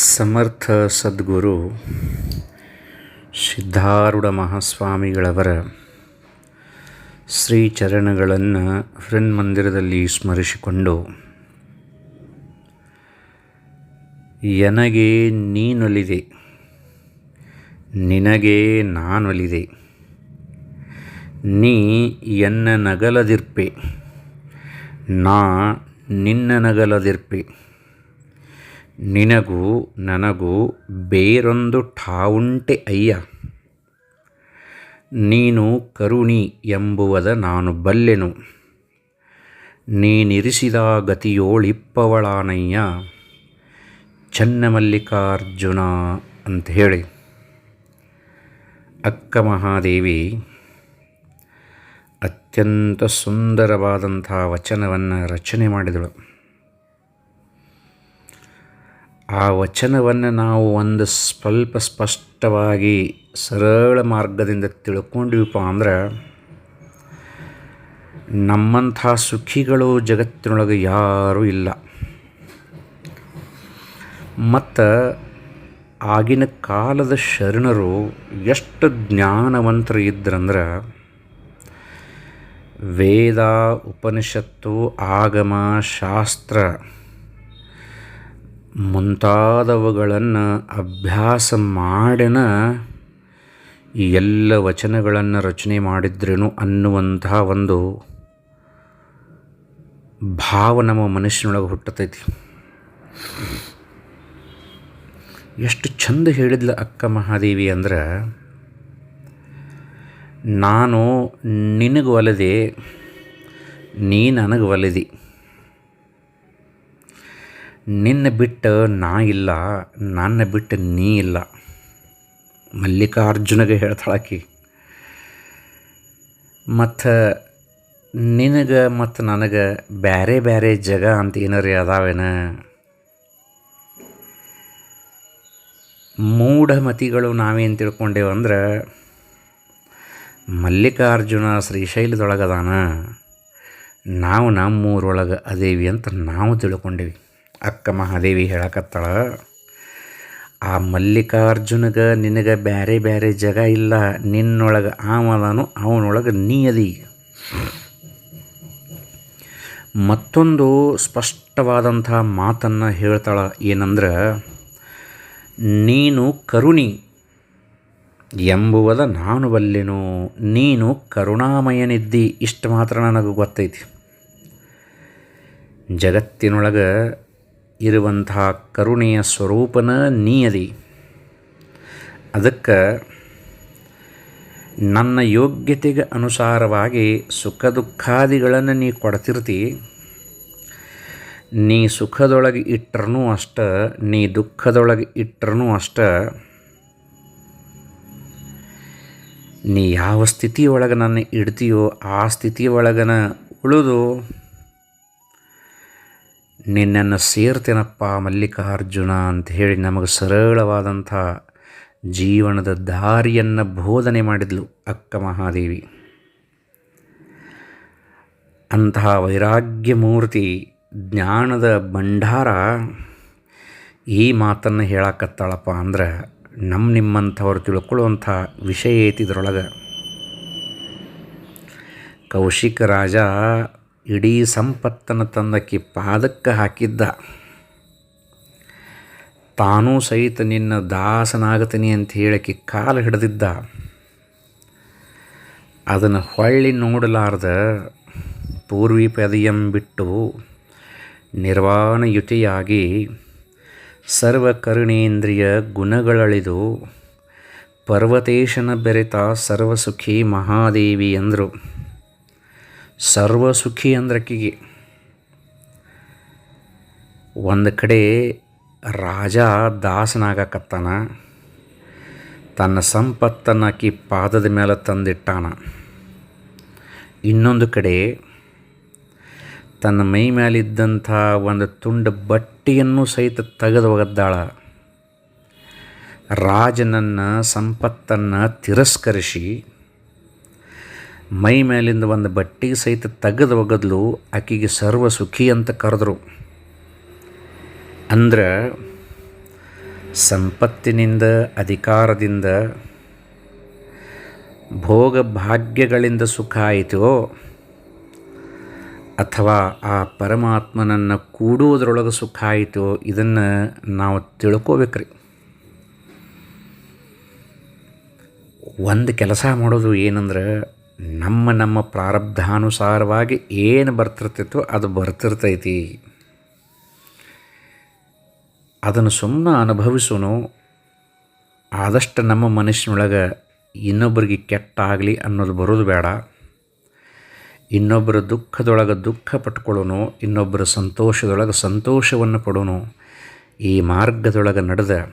ಸಮರ್ಥ ಸದ್ಗುರು ಸಿದ್ಧಾರೂಢ ಮಹಾಸ್ವಾಮಿಗಳವರ ಶ್ರೀ ಚರಣಗಳನ್ನು ಹೃನ್ಮಂದಿರದಲ್ಲಿ ಸ್ಮರಿಸಿಕೊಂಡು, ಎನಗೆ ನೀನೊಲಿದೆ, ನಿನಗೆ ನಾನೊಲಿದೆ, ನೀ ಎನ್ನ ನಗಲದಿರ್ಪೆ, ನಾ ನಿನ್ನ ನಗಲದಿರ್ಪೆ ನಿನಗೂ ನನಗೂ ಬೇರೊಂದು ಠಾವುಂಟೆ ಅಯ್ಯ. ನೀನು ಕರುಣಿ ಎಂಬುವದ ನಾನು ಬಲ್ಲೆನು. ನೀನಿರಿಸಿದ ಗತಿಯೋಳಿಪ್ಪವಳಾನಯ್ಯ. ಚನ್ನಮಲ್ಲಿಕಾರ್ಜುನ ಅಂತ ಹೇಳಿ. ಅಕ್ಕ ಮಹಾದೇವಿ, ಅತ್ಯಂತ ಸುಂದರವಾದಂಥ ವಚನವನ್ನು ರಚನೆ ಮಾಡಿದಳು. ಆ ವಚನವನ್ನು ನಾವು ಒಂದು ಸ್ವಲ್ಪ ಸ್ಪಷ್ಟವಾಗಿ, ಸರಳ ಮಾರ್ಗದಿಂದ ತಿಳ್ಕೊಂಡ್ವಿಪ್ಪ ಅಂದ್ರೆ, ನಮ್ಮಂಥ ಸುಖಿಗಳು ಜಗತ್ತಿನೊಳಗೆ ಯಾರೂ ಇಲ್ಲ. ಮತ್ತು ಆಗಿನ ಕಾಲದ ಶರಣರು ಎಷ್ಟು ಜ್ಞಾನವಂತರು ಇದ್ರಂದ್ರೆ, ವೇದ, ಉಪನಿಷತ್ತು, ಆಗಮ, ಶಾಸ್ತ್ರ ಮುಂತಾದವುಗಳನ್ನು ಅಭ್ಯಾಸ ಮಾಡಿನ ಈ ಎಲ್ಲ ವಚನಗಳನ್ನು ರಚನೆ ಮಾಡಿದ್ರೇನು ಅನ್ನುವಂತಹ ಒಂದು ಭಾವ ನಮ್ಮ ಮನುಷ್ಯನೊಳಗೆ ಹುಟ್ಟತೈತಿ. ಎಷ್ಟು ಚಂದ ಹೇಳಿದ್ಲ ಅಕ್ಕ ಮಹಾದೇವಿ ಅಂದ್ರೆ, ನಾನು ನಿನಗೆ ಒಲದೆ ನೀ ನನಗೆ ಒಲಿದಿ ನಿನ್ನ ಬಿಟ್ಟು ನಾ ಇಲ್ಲ, ನನ್ನ ಬಿಟ್ಟು ನೀ ಇಲ್ಲ. ಮಲ್ಲಿಕಾರ್ಜುನಗೆ ಹೇಳ್ತಾಳಾಕಿ ಮತ್ತು ನಿನಗೆ ಮತ್ತು ನನಗೆ ಬೇರೆ ಬೇರೆ ಜಗ ಅಂತ ಏನಾರ ಅದಾವೇನ? ಮೂಢಮತಿಗಳು ನಾವೇನು ತಿಳ್ಕೊಂಡೇವು ಅಂದ್ರೆ, ಮಲ್ಲಿಕಾರ್ಜುನ ಶ್ರೀಶೈಲದೊಳಗದಾನ. ನಾವು ನಮ್ಮೂರೊಳಗೆ ಅದೇವಿ ಅಂತ ನಾವು ತಿಳ್ಕೊಂಡೇವಿ. ಅಕ್ಕ ಮಹಾದೇವಿ ಹೇಳಕತ್ತಾಳ, ಆ ಮಲ್ಲಿಕಾರ್ಜುನಗ ನಿನಗೆ ಬೇರೆ ಬೇರೆ ಜಗ ಇಲ್ಲ, ನಿನ್ನೊಳಗೆ ಆಮದಾನು ಅವನೊಳಗೆ ನೀ ಅದಿ ಮತ್ತೊಂದು ಸ್ಪಷ್ಟವಾದಂಥ ಮಾತನ್ನು ಹೇಳ್ತಾಳ ಏನಂದ್ರೆ, ನೀನು ಕರುಣಿ ಎಂಬುವದ ನಾನು ಬಲ್ಲೆನು, ನೀನು ಕರುಣಾಮಯನಿದ್ದಿ, ಇಷ್ಟು ಮಾತ್ರ ನನಗೆ ಗೊತ್ತೈತಿ. ಜಗತ್ತಿನೊಳಗೆ ಇರುವಂತಹ ಕರುಣೆಯ ಸ್ವರೂಪನ ನೀ ಅದಿ ಅದಕ್ಕೆ ನನ್ನ ಯೋಗ್ಯತೆಗೆ ಅನುಸಾರವಾಗಿ ಸುಖ ದುಃಖಾದಿಗಳನ್ನು ನೀ ಕೊಡ್ತಿರ್ತಿ, ನೀ ಸುಖದೊಳಗೆ ಇಟ್ಟರೂ ಅಷ್ಟ, ನೀ ದುಃಖದೊಳಗೆ ಇಟ್ಟರೂ ಅಷ್ಟ, ನೀ ಯಾವ ಸ್ಥಿತಿಯೊಳಗೆ ನನ್ನ ಇಡ್ತೀಯೋ ಆ ಸ್ಥಿತಿಯೊಳಗನ ಉಳಿದು. ನಿನ್ನನ್ನು ಸೇರ್ತೇನಪ್ಪ ಮಲ್ಲಿಕಾರ್ಜುನ ಅಂತ ಹೇಳಿ ನಮಗೆ ಸರಳವಾದಂಥ ಜೀವನದ ದಾರಿಯನ್ನು ಬೋಧನೆ ಮಾಡಿದ್ಲು ಅಕ್ಕ ಮಹಾದೇವಿ. ಅಂತಹ ವೈರಾಗ್ಯ ಮೂರ್ತಿ ಜ್ಞಾನದ ಭಂಡಾರ ಈ ಮಾತನ್ನು ಹೇಳಕತ್ತಾಳಪ್ಪ ಅಂದ್ರೆ ನಮ್ಮ ನಿಮ್ಮಂಥವ್ರು ತಿಳ್ಕೊಳ್ಳುವಂಥ ವಿಷಯ ಐತಿ ಇದರೊಳಗೆ. ಕೌಶಿಕ ರಾಜ ಇಡೀ ಸಂಪತ್ತನ್ನು ತಂದಕ್ಕೆ ಪಾದಕ್ಕೆ ಹಾಕಿದ್ದ. ತಾನೂ ಸಹಿತ ನಿನ್ನ ದಾಸನಾಗತೀನಿ ಅಂತ ಹೇಳಕ್ಕೆ ಕಾಲು ಹಿಡಿದಿದ್ದ. ಅದನ್ನು ಹೊಳ್ಳಿ ನೋಡಲಾರ್ದ ಪೂರ್ವಿ ಪದಯಂ ಬಿಟ್ಟು ನಿರ್ವಾಣಯುತಿಯಾಗಿ ಸರ್ವಕರುಣೇಂದ್ರಿಯ ಗುಣಗಳಳಿದು ಪರ್ವತೇಶನ ಬೆರೆತ ಸರ್ವಸುಖಿ ಮಹಾದೇವಿ ಅಂದರು ಸರ್ವಸುಖಿ ಅಂದ್ರಕ್ಕಿಗೆ ಒಂದು ಕಡೆ ರಾಜ ದಾಸನಾಗಕತ್ತಾನ, ತನ್ನ ಸಂಪತ್ತನ್ನು ಆಕಿ ಪಾದದ ಮೇಲೆ ತಂದಿಟ್ಟಾನ. ಇನ್ನೊಂದು ಕಡೆ ತನ್ನ ಮೈ ಮೇಲಿದ್ದಂಥ ಒಂದು ತುಂಡು ಬಟ್ಟೆಯನ್ನು ಸಹಿತ ತೆಗೆದು ಒಗದ್ದಾಳ ರಾಜನನ್ನು ಸಂಪತ್ತನ್ನು ತಿರಸ್ಕರಿಸಿ ಮೈ ಮೇಲಿಂದ ಒಂದು ಬಟ್ಟೆಗೆ ಸಹಿತ ತೆಗೆದು ಒಗದ್ಲು ಆಕೆಗೆ ಸರ್ವ ಸುಖಿ ಅಂತ ಕರೆದ್ರು. ಅಂದ್ರೆ ಸಂಪತ್ತಿನಿಂದ, ಅಧಿಕಾರದಿಂದ, ಭೋಗ ಭಾಗ್ಯಗಳಿಂದ ಸುಖ ಆಯಿತೋ? ಅಥವಾ ಆ ಪರಮಾತ್ಮನನ್ನು ಕೂಡುವುದರೊಳಗೆ ಸುಖ ಆಯಿತು? ಇದನ್ನು ನಾವು ತಿಳ್ಕೋಬೇಕ್ರಿ. ಒಂದು ಕೆಲಸ ಮಾಡೋದು ಏನಂದ್ರೆ ನಮ್ಮ ನಮ್ಮ ಪ್ರಾರಬ್ಧಾನುಸಾರವಾಗಿ ಏನು ಬರ್ತಿರ್ತೈತೋ ಅದು ಬರ್ತಿರ್ತೈತಿ. ಅದನ್ನು ಸುಮ್ಮನೆ ಅನುಭವಿಸೋನು. ಆದಷ್ಟು ನಮ್ಮ ಮನಸ್ಸಿನೊಳಗೆ ಇನ್ನೊಬ್ಬರಿಗೆ ಕೆಟ್ಟಾಗಲಿ ಅನ್ನೋದು ಬರೋದು ಬೇಡ. ಇನ್ನೊಬ್ಬರ ದುಃಖದೊಳಗೆ ದುಃಖ ಪಟ್ಕೊಳ್ಳೋನು ಇನ್ನೊಬ್ಬರ ಸಂತೋಷದೊಳಗೆ ಸಂತೋಷವನ್ನು ಪಡೋನು. ಈ ಮಾರ್ಗದೊಳಗೆ ನಡೆದ.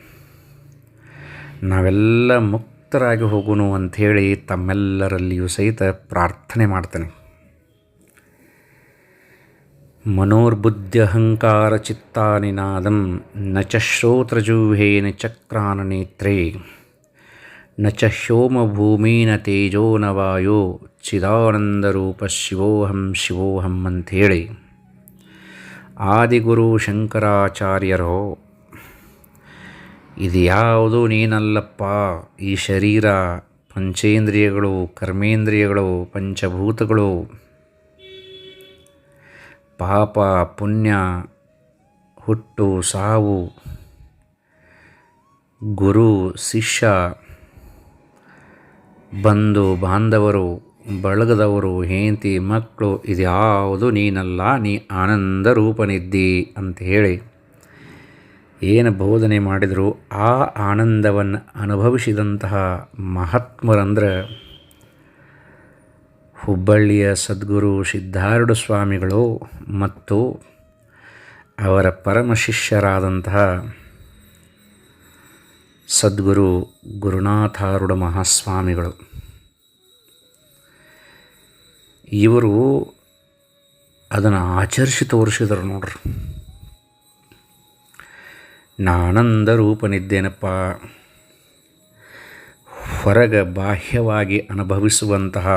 ನಾವೆಲ್ಲ ಮುಕ್ತರಾಗಿ ಹೋಗೋನು ಅಂಥೇಳಿ ತಮ್ಮೆಲ್ಲರಲ್ಲಿಯೂ ಸಹಿತ ಪ್ರಾರ್ಥನೆ ಮಾಡ್ತೇನೆ. ಮನೋರ್ಬುದ್ಧ್ಯಹಂಕಾರ ಚಿತ್ತಾನಿನಾದಂ ನ ಚ ಶ್ರೋತ್ರಜೂಹೇನ ಚಕ್ರಾನನೇತ್ರೇ ನ ಚ ಹ್ಯೋಮಭೂಮೀನ ತೇಜೋ ನ ವಾಯೋ ಚಿದಾನಂದರೂಪ ಶಿವೋಹಂ ಶಿವೋಹಂ ಅಂಥೇಳಿ. ಆದಿಗುರು ಶಂಕರಾಚಾರ್ಯರೋ ಇದು ಯಾವುದು ನೀನಲ್ಲಪ್ಪ. ಈ ಶರೀರ ಪಂಚೇಂದ್ರಿಯಗಳು, ಕರ್ಮೇಂದ್ರಿಯಗಳು, ಪಂಚಭೂತಗಳು. ಪಾಪ, ಪುಣ್ಯ, ಹುಟ್ಟು, ಸಾವು. ಗುರು, ಶಿಷ್ಯ. ಬಂಧು, ಬಾಂಧವರು, ಬಳಗದವರು, ಹೆಂಡತಿ, ಮಕ್ಕಳು, ಇದ್ಯಾವುದು ನೀನಲ್ಲ. ನೀ ಆನಂದ ರೂಪನಿದ್ದಿ ಅಂತ ಹೇಳಿ. ಏನು ಬೋಧನೆ ಮಾಡಿದರೂ ಆ ಆನಂದವನ್ನು ಅನುಭವಿಸಿದಂತಹ ಮಹಾತ್ಮರಂದ್ರೆ ಹುಬ್ಬಳ್ಳಿಯ ಸದ್ಗುರು ಸಿದ್ಧಾರೂಢ ಸ್ವಾಮಿಗಳು ಮತ್ತು ಅವರ ಪರಮ ಶಿಷ್ಯರಾದಂತಹ ಸದ್ಗುರು ಗುರುನಾಥಾರೂಢ ಮಹಾಸ್ವಾಮಿಗಳು. ಇವರು ಅದನ್ನು ಆಚರಿಸಿ ತೋರಿಸಿದರು ನೋಡ್ರಿ. ನಾನಂದ ರೂಪನಿದ್ದೇನಪ್ಪ? ಹೊರಗ ಬಾಹ್ಯವಾಗಿ ಅನುಭವಿಸುವಂತಹ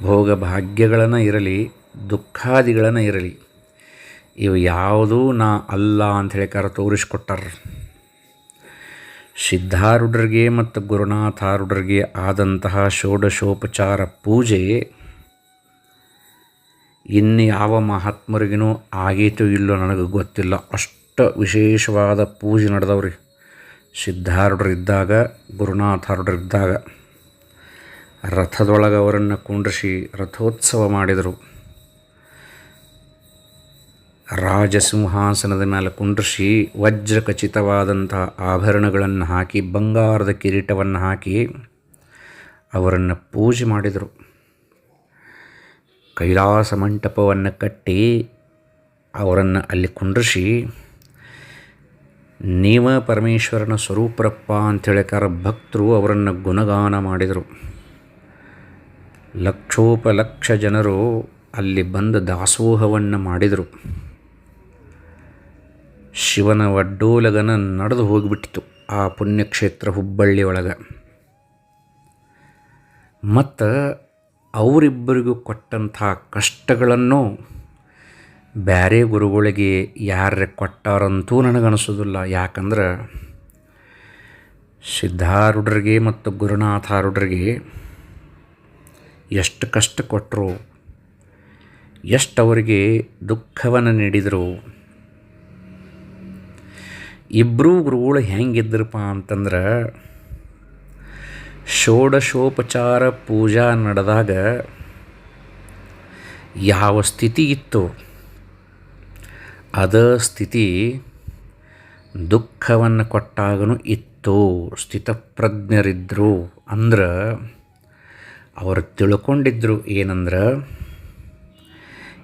ಭೋಗ ಭಾಗ್ಯಗಳನ್ನು ಇರಲಿ, ದುಃಖಾದಿಗಳನ್ನು ಇರಲಿ, ಇವು ಯಾವುದೂ ನಾ ಅಲ್ಲ ಅಂತ ಹೇಳಿಕಾರ ತೋರಿಸ್ಕೊಟ್ಟಾರ. ಸಿದ್ಧಾರುಡ್ರಿಗೆ ಮತ್ತು ಗುರುನಾಥಾರುಡ್ರಿಗೆ ಆದಂತಹ ಷೋಡಶೋಪಚಾರ ಪೂಜೆ ಇನ್ನು ಯಾವ ಮಹಾತ್ಮರಿಗೂ ಆಗೈತೋ ಇಲ್ಲೋ ನನಗೆ ಗೊತ್ತಿಲ್ಲ. ಅಷ್ಟು ವಿಶೇಷವಾದ ಪೂಜೆ ನಡೆದವ್ರಿ. ಸಿದ್ಧಾರೂಢರಿದ್ದಾಗ, ಗುರುನಾಥಾರೂಢರಿದ್ದಾಗ ರಥದೊಳಗೆ ಅವರನ್ನು ಕುಂಡ್ರಿಸಿ ರಥೋತ್ಸವ ಮಾಡಿದರು. ರಾಜಸಿಂಹಾಸನದ ಮೇಲೆ ಕುಂಡ್ರಿಸಿ ವಜ್ರ ಖಚಿತವಾದಂಥ ಆಭರಣಗಳನ್ನು ಹಾಕಿ, ಬಂಗಾರದ ಕಿರೀಟವನ್ನು ಹಾಕಿ ಅವರನ್ನು ಪೂಜೆ ಮಾಡಿದರು. ಕೈಲಾಸ ಮಂಟಪವನ್ನು ಕಟ್ಟಿ ಅವರನ್ನು ಅಲ್ಲಿ ಕುಂಡ್ರಿಸಿ ನೀವ ಪರಮೇಶ್ವರನ ಸ್ವರೂಪರಪ್ಪ ಅಂಥೇಳಿಕಾರ ಭಕ್ತರು ಅವರನ್ನು ಗುಣಗಾನ ಮಾಡಿದರು. ಲಕ್ಷೋಪಲಕ್ಷ ಜನರು ಅಲ್ಲಿ ಬಂದು ದಾಸೋಹವನ್ನು ಮಾಡಿದರು. ಶಿವನ ಒಡ್ಡೋಲಗನ ನಡೆದು ಹೋಗಿಬಿಟ್ಟಿತು ಆ ಪುಣ್ಯಕ್ಷೇತ್ರ ಹುಬ್ಬಳ್ಳಿ ಒಳಗೆ. ಮತ್ತು ಅವರಿಬ್ಬರಿಗೂ ಕೊಟ್ಟಂಥ ಕಷ್ಟಗಳನ್ನು ಬೇರೆ ಗುರುಗಳಿಗೆ ಯಾರೇ ಕೊಟ್ಟಾರಂತೂ ನನಗನಿಸೋದಿಲ್ಲ. ಯಾಕಂದ್ರೆ ಸಿದ್ಧಾರೂಢರಿಗೆ ಮತ್ತು ಗುರುನಾಥಾರೂಢರಿಗೆ ಎಷ್ಟು ಕಷ್ಟ ಕೊಟ್ಟರು ಎಷ್ಟು ಅವರಿಗೆ ದುಃಖವನ್ನು ನೀಡಿದರು ಇಬ್ಬರೂ ಗುರುಗಳು ಹೆಂಗಿದ್ರಪ್ಪ ಅಂತಂದ್ರೆ ಷೋಡಶೋಪಚಾರ ಪೂಜಾ ನಡೆದಾಗ ಯಾವ ಸ್ಥಿತಿ ಇತ್ತು? ಅದ ಸ್ಥಿತಿ ದುಃಖವನ್ನು ಕೊಟ್ಟಾಗನೂ ಇತ್ತು. ಸ್ಥಿತಪ್ರಜ್ಞರಿದ್ದರು ಅಂದ್ರೆ ಅವರು ತಿಳ್ಕೊಂಡಿದ್ರು ಏನಂದ್ರೆ,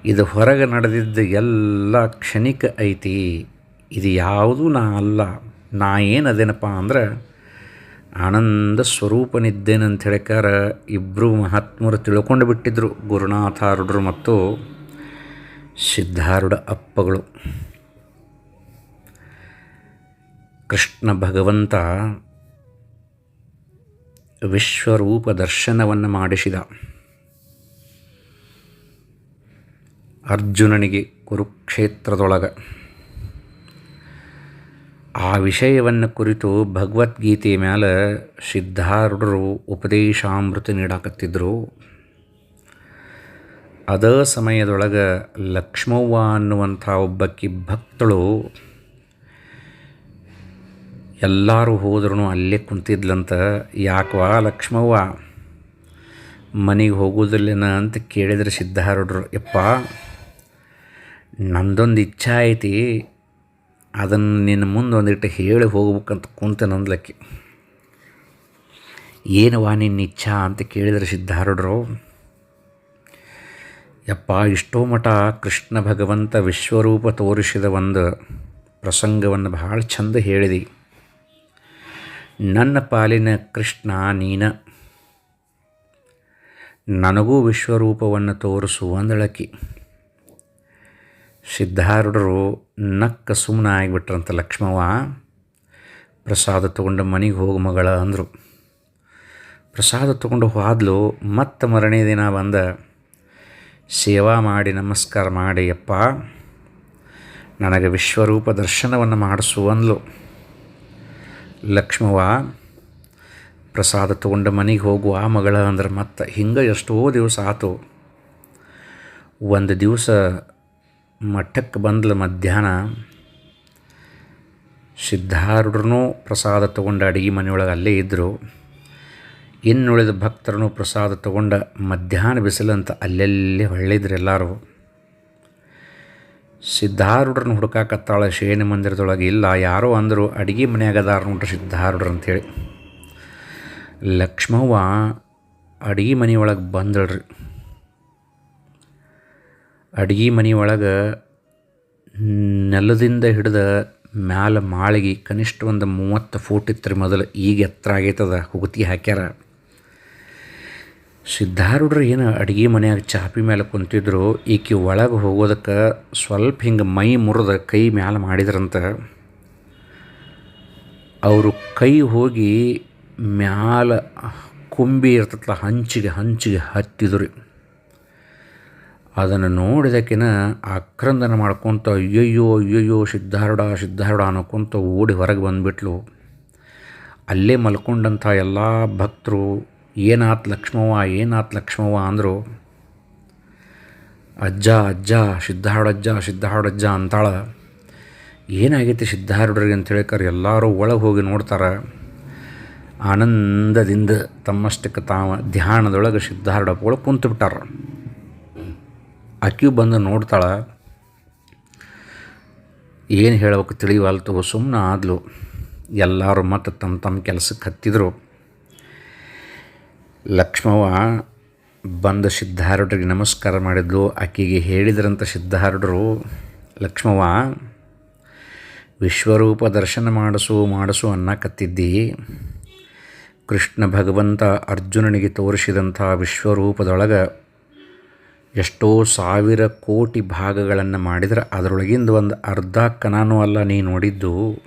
ಇದು ಹೊರಗೆ ನಡೆದಿದ್ದ ಎಲ್ಲ ಕ್ಷಣಿಕ ಐತಿ, ಇದು ಯಾವುದೂ ನಾ ಅಲ್ಲ, ನಾ ಏನು ಅದೇನಪ್ಪ ಅಂದ್ರೆ ಆನಂದ ಸ್ವರೂಪನಿದ್ದೇನಂತ ಹೇಳಿಕಾರ ಇಬ್ಬರು ಮಹಾತ್ಮರು ತಿಳ್ಕೊಂಡು ಬಿಟ್ಟಿದ್ದರು ಗುರುನಾಥಾರುಡ್ರು ಮತ್ತು ಸಿದ್ಧಾರೂಢ ಅಪ್ಪಗಳು. ಕೃಷ್ಣ ಭಗವಂತ ವಿಶ್ವರೂಪ ದರ್ಶನವನ್ನು ಮಾಡಿಸಿದ. ಅರ್ಜುನನಿಗೆ ಕುರುಕ್ಷೇತ್ರದೊಳಗೆ. ಆ ವಿಷಯವನ್ನು ಕುರಿತು ಭಗವದ್ಗೀತೆ ಮೇಲೆ ಸಿದ್ಧಾರೂಢರು ಉಪದೇಶಾಮೃತ ನೀಡಾಕತ್ತಿದ್ರು. ಅದ ಸಮಯದೊಳಗೆ ಲಕ್ಷ್ಮವ್ವ ಅನ್ನುವಂಥ ಒಬ್ಬಕ್ಕಿ ಭಕ್ತಳು ಎಲ್ಲರೂ ಹೋದ್ರೂ ಅಲ್ಲೇ ಕುಂತಿದ್ಲಂತ, ಯಾಕವಾ ಲಕ್ಷ್ಮವ್ವ, ಮನೆಗೆ ಹೋಗೋದಿಲ್ಲೇನ ಅಂತ ಕೇಳಿದರೆ ಸಿದ್ಧಾರೂಢರು, ಯಪ್ಪ, ನಂದೊಂದು ಇಚ್ಛೆ ಐತಿ ಅದನ್ನು ನಿನ್ನ ಮುಂದೆ ಒಂದಿಟ್ಟು ಹೇಳಿ ಹೋಗ್ಬೇಕಂತ ಕುಂತೆ ನಂದ್ಲಕ್ಕಿ ಏನವಾ ನಿನ್ನ ಇಚ್ಛಾ ಅಂತ ಕೇಳಿದರೆ ಸಿದ್ಧಾರೂಢರು ಯಪ್ಪ, ಇಷ್ಟೋ ಮಠ ಕೃಷ್ಣ ಭಗವಂತ ವಿಶ್ವರೂಪ ತೋರಿಸಿದ ಒಂದು ಪ್ರಸಂಗವನ್ನು ಭಾಳ ಚಂದ ಹೇಳಿದಿ. ನನ್ನ ಪಾಲಿನ ಕೃಷ್ಣ ನೀನ. ನನಗೂ ವಿಶ್ವರೂಪವನ್ನು ತೋರಿಸು ಅಂದಳಕಿ. ಸಿದ್ಧಾರೂಢರು ನಕ್ಕ ಸುಮ್ಮನೆ ಆಗಿಬಿಟ್ರಂತ ಲಕ್ಷ್ಮವ್ವ. ಪ್ರಸಾದ ತೊಗೊಂಡು ಮನೆಗೆ ಹೋಗು ಮಗಳ ಅಂದರು. ಪ್ರಸಾದ ತೊಗೊಂಡು ಹೋದ್ಲು ಮತ್ತೆ ಮರನೇ ದಿನ ಬಂದ ಸೇವಾ ಮಾಡಿ, ನಮಸ್ಕಾರ ಮಾಡಿಯಪ್ಪ ನನಗೆ ವಿಶ್ವರೂಪ ದರ್ಶನವನ್ನು ಮಾಡಿಸು ಅಂದ್ಲು ಲಕ್ಷ್ಮವ್ವ, ಪ್ರಸಾದ ತಗೊಂಡು ಮನೆಗೆ ಹೋಗುವ ಮಗಳ ಅಂದ್ರೆ ಮತ್ತೆ. ಹಿಂಗೆ ಎಷ್ಟೋ ದಿವಸ ಆತು. ಒಂದು ದಿವಸ ಮಠಕ್ಕೆ ಬಂದ್ಲು ಮಧ್ಯಾಹ್ನ. ಸಿದ್ಧಾರೂಢರೂ ಪ್ರಸಾದ ತೊಗೊಂಡು ಅಡುಗೆ ಮನೆಯೊಳಗೆ ಅಲ್ಲೇ ಇದ್ದರು ಇನ್ನುಳಿದ ಭಕ್ತರನ್ನು ಪ್ರಸಾದ ತಗೊಂಡ ಮಧ್ಯಾಹ್ನ ಬಿಸಿಲಂತ ಅಲ್ಲೆಲ್ಲಿ ಹೊಳ್ಳಿದ್ರು ಎಲ್ಲರೂ. ಸಿದ್ಧಾರೂಢರನ್ನು ಹುಡುಕಾಕತ್ತಾಳ ಶೇಣಿ ಮಂದಿರದೊಳಗೆ ಇಲ್ಲ, ಯಾರೋ ಅಂದರು ಅಡುಗೆ ಮನೆಯಾಗದಾರ ನೋಡ್ರಿ ಸಿದ್ಧಾರೂಢರು ಅಂತೇಳಿ ಲಕ್ಷ್ಮವ್ವ ಅಡುಗೆ ಮನೆಯೊಳಗೆ ಬಂದಳ್ರಿ. ಅಡುಗೆ ಮನೆಯೊಳಗೆ ನೆಲದಿಂದ ಹಿಡಿದ ಮ್ಯಾಲ ಮಾಳಿಗೆ ಕನಿಷ್ಠ ಒಂದು ಮೂವತ್ತು ಫೂಟ್ ಇತ್ತು ಮೊದಲು. ಈಗ ಎತ್ತರ ಆಗೈತದ ಹುಗುತಿ ಹಾಕ್ಯಾರ. ಸಿದ್ಧಾರೂಢರು ಏನು ಅಡುಗೆ ಮನೆಯಾಗ ಚಾಪಿ ಮೇಲೆ ಕುಂತಿದ್ರು, ಈಕೆ ಒಳಗೆ ಹೋಗೋದಕ್ಕೆ ಸ್ವಲ್ಪ ಹಿಂಗೆ ಮೈ ಮುರಿದ ಕೈ ಮ್ಯಾಲೆ ಮಾಡಿದ್ರಂತ. ಅವರು ಕೈ ಹೋಗಿ ಮ್ಯಾಲ ಕುಂಬಿ ಇರ್ತಲ್ಲ ಹಂಚಿಗೆ ಹಂಚಿಗೆ ಹತ್ತಿದ್ರು. ಅದನ್ನು ನೋಡಿದಕ್ಕಿನ ಆಕ್ರಂದನ ಮಾಡ್ಕೊತ, ಅಯ್ಯಯ್ಯೋ ಅಯ್ಯಯ್ಯೋ, ಸಿದ್ಧಾರೂಢ ಸಿದ್ಧಾರೂಢ ಅನ್ನೋಕೊಂತ ಓಡಿ ಹೊರಗೆ ಬಂದುಬಿಟ್ಲು. ಅಲ್ಲೇ ಮಲ್ಕೊಂಡಂಥ ಎಲ್ಲ ಭಕ್ತರು ಏನಾತ್ ಲಕ್ಷ್ಮವ್ವ ಏನಾತ್ ಲಕ್ಷ್ಮವ್ವ ಅಂದರು, ಅಜ್ಜ ಅಜ್ಜ, ಸಿದ್ಧಾರೂಢಜ್ಜ ಸಿದ್ಧಾರೂಢಜ್ಜ ಅಂತಾಳ. ಏನಾಗೈತಿ ಸಿದ್ಧಾರೂಢರಿಗೆ ಅಂತ ಹೇಳ್ಕರ್ ಎಲ್ಲರೂ ಒಳಗೆ ಹೋಗಿ ನೋಡ್ತಾರೆ. ಆನಂದದಿಂದ ತಮ್ಮಷ್ಟಕ್ಕೆ ತಾವ ಧ್ಯಾನದೊಳಗೆ ಸಿದ್ಧಾರೂಢಪ್ಪ ಒಳಗೆ ಕುಂತು ಬಿಟ್ಟಾರ ಬಂದು ನೋಡ್ತಾಳೆ. ಏನು ಹೇಳಬೇಕು ತಿಳಿಯುವಲ್ತು ಸುಮ್ಮನೆ ಆದ್ಲು. ಎಲ್ಲರೂ ಮತ್ತು ತಮ್ಮ ತಮ್ಮ ಕೆಲಸಕ್ಕೆ ಹತ್ತಿದ್ರು. ಲಕ್ಷ್ಮವ್ವ ಬಂದ ಸಿದ್ಧಾರೂಢರಿಗೆ ನಮಸ್ಕಾರ ಮಾಡಿದ್ಲು. ಆಕೆಗೆ ಹೇಳಿದ್ರಂಥ ಸಿದ್ಧಾರೂಢರು, ಲಕ್ಷ್ಮವ್ವ, ವಿಶ್ವರೂಪ ದರ್ಶನ ಮಾಡಿಸು ಮಾಡಿಸು ಅನ್ನಕತ್ತಿದ್ದಿ. ಕೃಷ್ಣ ಭಗವಂತ ಅರ್ಜುನನಿಗೆ ತೋರಿಸಿದಂಥ ವಿಶ್ವರೂಪದೊಳಗೆ ಎಷ್ಟೋ ಸಾವಿರ ಕೋಟಿ ಭಾಗಗಳನ್ನು ಮಾಡಿದರೆ, ಅದರೊಳಗಿಂದ ಒಂದು ಅರ್ಧ ಕನಾನೂ ಅಲ್ಲ ನೀ ನೋಡಿದ್ದು.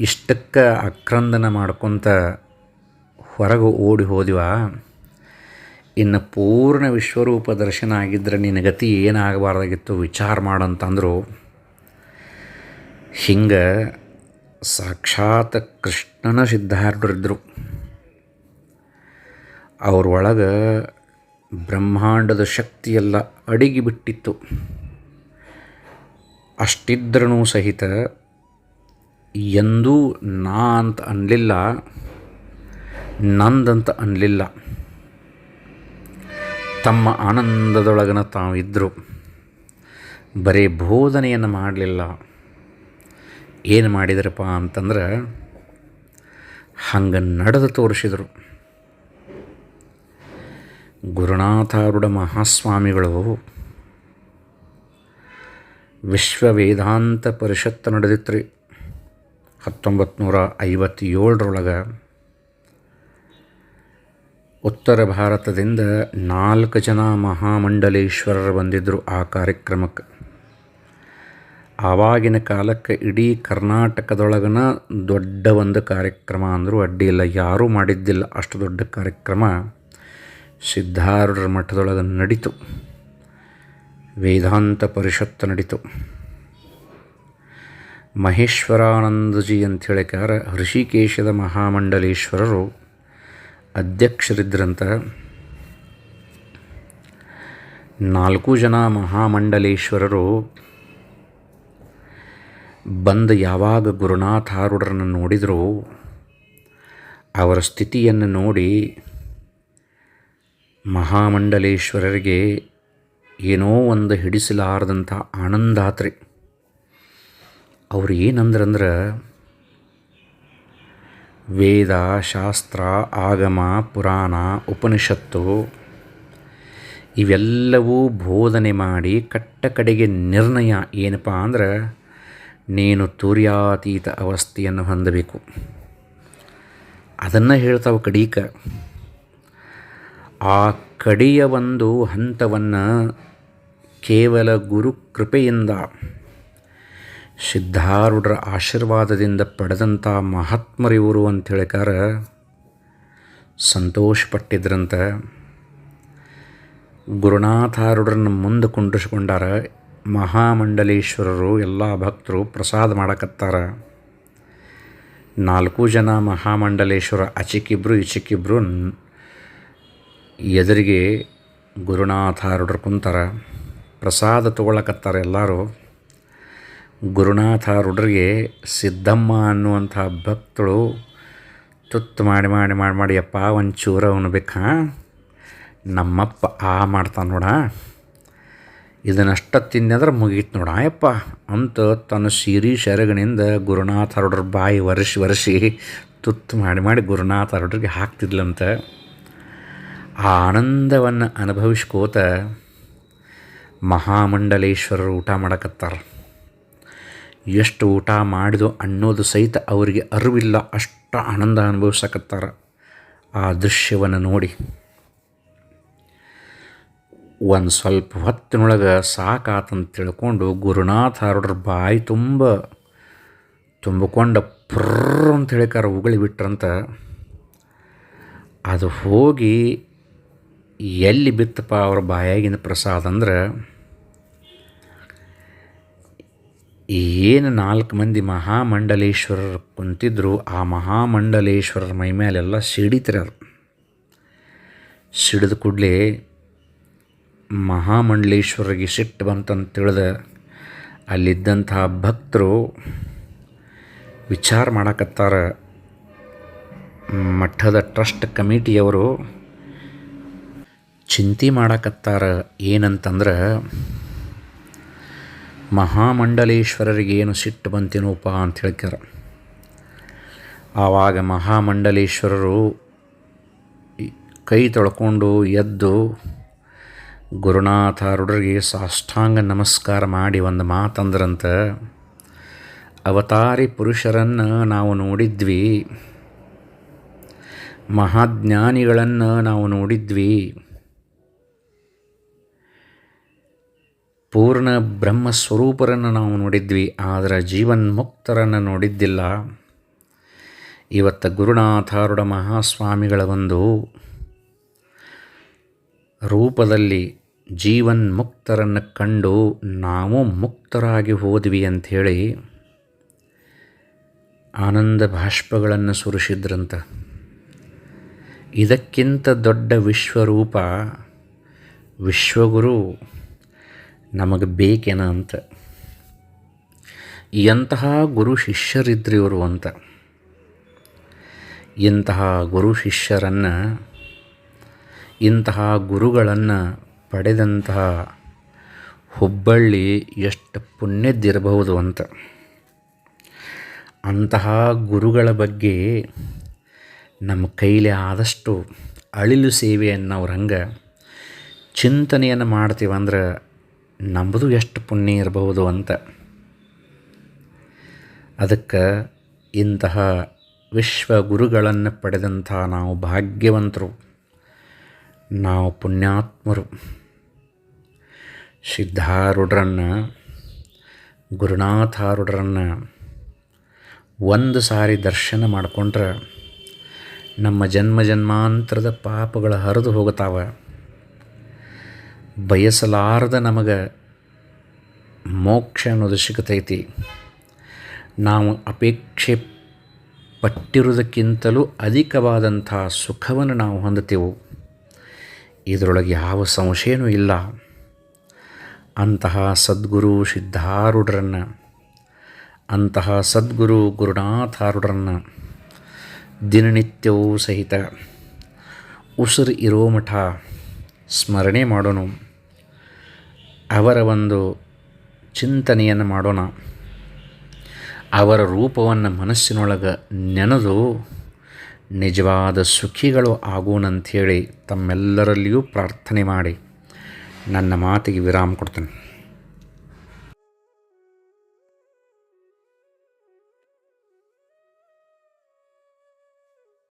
ಇಷ್ಟಕ್ಕೆ ಅಕ್ರಂದನ ಮಾಡ್ಕೊತ ಹೊರಗೆ ಓಡಿ ಹೋದಿವ ಇನ್ನು ಪೂರ್ಣ ವಿಶ್ವರೂಪ ದರ್ಶನ ಆಗಿದ್ದರೆ ನಿನ್ನ ಗತಿ ಏನಾಗಬಾರ್ದಾಗಿತ್ತು ವಿಚಾರ ಮಾಡಂತಂದರು. ಹಿಂಗೆ ಸಾಕ್ಷಾತ್ ಕೃಷ್ಣನ ಸಿದ್ಧಾರ್ಥರಿದ್ದರು ಅವ್ರ ಒಳಗೆ ಬ್ರಹ್ಮಾಂಡದ ಶಕ್ತಿಯೆಲ್ಲ ಅಡಿಗಿ ಬಿಟ್ಟಿತ್ತು ಅಷ್ಟಿದ್ರೂ ಸಹಿತ ಎಂದೂ ನಾ ಅಂತ ಅನ್ನಲಿಲ್ಲ ನಂದಂತ ಅನ್ನಲಿಲ್ಲ ತಮ್ಮ ಆನಂದದೊಳಗನ ತಾವಿದ್ದರು ಬರೀ ಬೋಧನೆಯನ್ನು ಮಾಡಲಿಲ್ಲ. ಏನು ಮಾಡಿದ್ರಪ್ಪ ಅಂತಂದ್ರೆ ಹಂಗೆ ನಡೆದು ತೋರಿಸಿದರು. ಗುರುನಾಥಾರೂಢ ಮಹಾಸ್ವಾಮಿಗಳು ವಿಶ್ವ ವೇದಾಂತ ಪರಿಷತ್ತು ನಡೆದಿತ್ತು ರೀ ಹತ್ತೊಂಬತ್ತು ನೂರ ಐವತ್ತೇಳರೊಳಗೆ ಉತ್ತರ ಭಾರತದಿಂದ ನಾಲ್ಕು ಜನ ಮಹಾಮಂಡಲೇಶ್ವರರು ಬಂದಿದ್ದರು ಆ ಕಾರ್ಯಕ್ರಮಕ್ಕೆ. ಆವಾಗಿನ ಕಾಲಕ್ಕೆ ಇಡೀ ಕರ್ನಾಟಕದೊಳಗನ ದೊಡ್ಡ ಒಂದು ಕಾರ್ಯಕ್ರಮ ಅಂದರೂ ಅಡ್ಡಿ ಇಲ್ಲ. ಯಾರೂ ಮಾಡಿದ್ದಿಲ್ಲ ಅಷ್ಟು ದೊಡ್ಡ ಕಾರ್ಯಕ್ರಮ. ಸಿದ್ಧಾರೂಢರ ಮಠದೊಳಗೆ ನಡೀತು. ವೇದಾಂತ ಪರಿಷತ್ತು ನಡೀತು. ಮಹೇಶ್ವರಾನಂದಜಿ ಅಂತ ಹೇಳಿಕಾರ ಹೃಷಿಕೇಶದ ಮಹಾಮಂಡಲೇಶ್ವರರು ಅಧ್ಯಕ್ಷರಿದ್ರಂತ ನಾಲ್ಕು ಜನ ಮಹಾಮಂಡಲೇಶ್ವರರು ಬಂದು ಯಾವಾಗ ಗುರುನಾಥಾರೂಢರನ್ನು ನೋಡಿದರೂ ಅವರ ಸ್ಥಿತಿಯನ್ನು ನೋಡಿ ಮಹಾಮಂಡಲೇಶ್ವರರಿಗೆ ಏನೋ ಒಂದು ಹಿಡಿಸಲಾರದಂಥ ಆನಂದಾತ್ರಿ. ಅವ್ರು ಏನಂದ್ರಂದ್ರೆ ವೇದ, ಶಾಸ್ತ್ರ, ಆಗಮ, ಪುರಾಣ, ಉಪನಿಷತ್ತು ಇವೆಲ್ಲವೂ ಬೋಧನೆ ಮಾಡಿ ಕಟ್ಟ ಕಡೆಗೆ ನಿರ್ಣಯ ಏನಪ್ಪ ಅಂದ್ರೆ ನೀನು ತೂರ್ಯಾತೀತ ಅವಸ್ಥೆಯನ್ನು ಹೊಂದಬೇಕು. ಅದನ್ನು ಹೇಳ್ತಾವೆ ಕಡೀಕ. ಆ ಕಡಿಯ ಒಂದು ಹಂತವನ್ನು ಕೇವಲ ಗುರು ಕೃಪೆಯಿಂದ ಸಿದ್ಧಾರೂಢರ ಆಶೀರ್ವಾದದಿಂದ ಪಡೆದಂಥ ಮಹಾತ್ಮರಿವರು ಅಂತ ಹೇಳಿಕಾರ ಸಂತೋಷಪಟ್ಟಿದ್ರಂತ. ಗುರುನಾಥಾರೂಢರನ್ನು ಮುಂದೆ ಕುಂಡಿಸ್ಕೊಂಡಾರ ಮಹಾಮಂಡಲೇಶ್ವರರು, ಎಲ್ಲ ಭಕ್ತರು ಪ್ರಸಾದ ಮಾಡಕತ್ತಾರ. ನಾಲ್ಕು ಜನ ಮಹಾಮಂಡಲೇಶ್ವರ ಅಚಿಕ್ಕಿಬ್ರು ಇಚಿಕ್ಕಿಬ್ರು ಎದುರಿಗೆ ಗುರುನಾಥಾರೂಢರು ಕುಂತಾರ. ಪ್ರಸಾದ ತಗೊಳಕತ್ತಾರ ಎಲ್ಲರೂ. ಗುರುನಾಥಾರೂಢರಿಗೆ ಸಿದ್ದಮ್ಮ ಅನ್ನುವಂಥ ಭಕ್ತಳು ತುತ್ತು ಮಾಡಿ ಮಾಡಿ ಮಾಡಿ ಮಾಡಿ ಅಪ್ಪ ಒಂಚೂರು ಉಣ್ಬೇಕಾ ನಮ್ಮಪ್ಪ ಆ ಮಾಡ್ತಾನೆ ನೋಡ. ಇದನ್ನಷ್ಟ ತಿಂದ್ರೆ ಮುಗೀತು ನೋಡ ಅಯ್ಯಪ್ಪ ಅಂತ ತನ್ನ ಸೀರಿ ಶರಗಣಿಂದ ಅರುಡ್ರ ಬಾಯಿ ಒರೆಸಿ ಒರೆಸಿ ತುತ್ತು ಮಾಡಿ ಮಾಡಿ ಗುರುನಾಥ ಅರುಡ್ರಿಗೆ ಹಾಕ್ತಿದ್ಲಂತ ಆ ಆನಂದವನ್ನು ಅನುಭವಿಸ್ಕೋತ ಮಹಾಮಂಡಲೇಶ್ವರರು ಊಟ ಮಾಡಕತ್ತಾರ. ಎಷ್ಟು ಊಟ ಮಾಡಿದು ಅನ್ನೋದು ಸಹಿತ ಅವರಿಗೆ ಅರಿವಿಲ್ಲ, ಅಷ್ಟು ಆನಂದ ಅನುಭವಿಸಕತ್ತಾರ. ಆ ದೃಶ್ಯವನ್ನು ನೋಡಿ. ಒಂದು ಸ್ವಲ್ಪ ಹೊತ್ತಿನೊಳಗೆ ಸಾಕಾತಂತ ತಿಳ್ಕೊಂಡು ಗುರುನಾಥಾರೂಢರ ಬಾಯಿ ತುಂಬ, ತುಂಬಿಕೊಂಡ ಪ್ರ್ರ ಅಂತ ಹೇಳಿಕಾರ ಉಗಳಿ ಬಿಟ್ರಂತ. ಅದು ಹೋಗಿ ಎಲ್ಲಿ ಬಿತ್ತಪ್ಪ ಅವ್ರ ಬಾಯಾಗಿನ ಪ್ರಸಾದ ಅಂದ್ರೆ ಏನು ನಾಲ್ಕು ಮಂದಿ ಮಹಾಮಂಡಲೇಶ್ವರರು ಕುಂತಿದ್ರು, ಆ ಮಹಾಮಂಡಲೇಶ್ವರರ ಮೈ ಮೇಲೆಲ್ಲ ಸಿಡಿತಾರೆ ಸಿಡಿದ ಕೂಡಲೇ ಮಹಾಮಂಡಲೇಶ್ವರರಿಗೆ ಸಿಟ್ಟು ಬಂತಂತ ತಿಳಿದ ಅಲ್ಲಿದ್ದಂತಹ ಭಕ್ತರು ವಿಚಾರ ಮಾಡಕತ್ತಾರ. ಮಠದ ಟ್ರಸ್ಟ್ ಕಮಿಟಿಯವರು ಚಿಂತೆ ಮಾಡಕತ್ತಾರ. ಏನಂತಂದ್ರೆ ಮಹಾಮಂಡಲೇಶ್ವರರಿಗೆ ಏನು ಸಿಟ್ಟು ಬಂತೇನೋಪ ಅಂತ ಹೇಳ್ಕ್ಯಾರ. ಆವಾಗ ಮಹಾಮಂಡಲೇಶ್ವರರು ಕೈ ತೊಳ್ಕೊಂಡು ಎದ್ದು ಗುರುನಾಥ ರುಡರಿಗೆ ಸಾಷ್ಟಾಂಗ ನಮಸ್ಕಾರ ಮಾಡಿ ಒಂದು ಮಾತಂದ್ರಂತ, ಅವತಾರಿ ಪುರುಷರನ್ನು ನಾವು ನೋಡಿದ್ವಿ, ಮಹಾಜ್ಞಾನಿಗಳನ್ನು ನಾವು ನೋಡಿದ್ವಿ ಪೂರ್ಣ ಬ್ರಹ್ಮ ಸ್ವರೂಪರನ್ನು ನಾವು ನೋಡಿದ್ವಿ, ಆದರೆ ಜೀವನ್ಮುಕ್ತರನ್ನು ನೋಡಿದ್ದಿಲ್ಲ. ಇವತ್ತು ಗುರುನಾಥಾರುಡ ಮಹಾಸ್ವಾಮಿಗಳ ಒಂದು ರೂಪದಲ್ಲಿ ಜೀವನ್ಮುಕ್ತರನ್ನು ಕಂಡು ನಾವು ಮುಕ್ತರಾಗಿ ಹೋದ್ವಿ ಅಂಥೇಳಿ ಆನಂದ ಭಾಷ್ಪಗಳನ್ನು ಸುರಿಸಿದ್ರಂತ. ಇದಕ್ಕಿಂತ ದೊಡ್ಡ ವಿಶ್ವರೂಪ ವಿಶ್ವಗುರು ನಮಗೆ ಬೇಕೇನ ಅಂತ. ಎಂತಹ ಗುರು ಶಿಷ್ಯರಿದ್ರಿ ಇವರು ಅಂತ. ಇಂತಹ ಗುರು ಶಿಷ್ಯರನ್ನು, ಇಂತಹ ಗುರುಗಳನ್ನು ಪಡೆದಂತಹ ಹುಬ್ಬಳ್ಳಿ ಎಷ್ಟು ಪುಣ್ಯದ್ದಿರಬಹುದು ಅಂತ. ಅಂತಹ ಗುರುಗಳ ಬಗ್ಗೆ ನಮ್ಮ ಕೈಲಿ ಆದಷ್ಟು ಅಳಿಲು ಸೇವೆಯನ್ನು ಅವ್ರ ಹಂಗೆ ಚಿಂತನೆಯನ್ನು ಮಾಡ್ತೀವಂದ್ರೆ ನಮ್ಮದು ಎಷ್ಟು ಪುಣ್ಯ ಇರಬಹುದು ಅಂತ. ಅದಕ್ಕೆ ಇಂತಹ ವಿಶ್ವ ಗುರುಗಳನ್ನು ಪಡೆದಂಥ ನಾವು ಭಾಗ್ಯವಂತರು, ನಾವು ಪುಣ್ಯಾತ್ಮರು. ಸಿದ್ಧಾರೂಢರನ್ನು, ಗುರುನಾಥಾರೂಢರನ್ನು ಒಂದು ಸಾರಿ ದರ್ಶನ ಮಾಡಿಕೊಂಡ್ರೆ ನಮ್ಮ ಜನ್ಮ ಜನ್ಮಾಂತರದ ಪಾಪಗಳು ಹರಿದು ಹೋಗುತ್ತಾವೆ. ಬಯಸಲಾರದ ನಮಗೆ ಮೋಕ್ಷ ಅನ್ನೋದು ಸಿಗತೈತಿ. ನಾವು ಅಪೇಕ್ಷೆ ಪಟ್ಟಿರುವುದಕ್ಕಿಂತಲೂ ಅಧಿಕವಾದಂಥ ಸುಖವನ್ನು ನಾವು ಹೊಂದುತ್ತೇವೆ. ಇದರೊಳಗೆ ಯಾವ ಸಂಶಯನೂ ಇಲ್ಲ. ಅಂತಹ ಸದ್ಗುರು ಸಿದ್ಧಾರೂಢರನ್ನು, ಅಂತಹ ಸದ್ಗುರು ಗುರುನಾಥಾರೂಢರನ್ನು ದಿನನಿತ್ಯವೂ ಸಹಿತ ಉಸಿರು ಇರೋ ಮಠ ಸ್ಮರಣೆ ಮಾಡೋಣ ಅವರ ಒಂದು ಚಿಂತನೆಯನ್ನು ಮಾಡೋಣ. ಅವರ ರೂಪವನ್ನು ಮನಸ್ಸಿನೊಳಗೆ ನೆನೆದು ನಿಜವಾದ ಸುಖಿಗಳು ಆಗೋಣಂಥೇಳಿ ತಮ್ಮೆಲ್ಲರಲ್ಲಿಯೂ ಪ್ರಾರ್ಥನೆ ಮಾಡಿ. ನನ್ನ ಮಾತಿಗೆ ವಿರಾಮ ಕೊಡ್ತೇನೆ.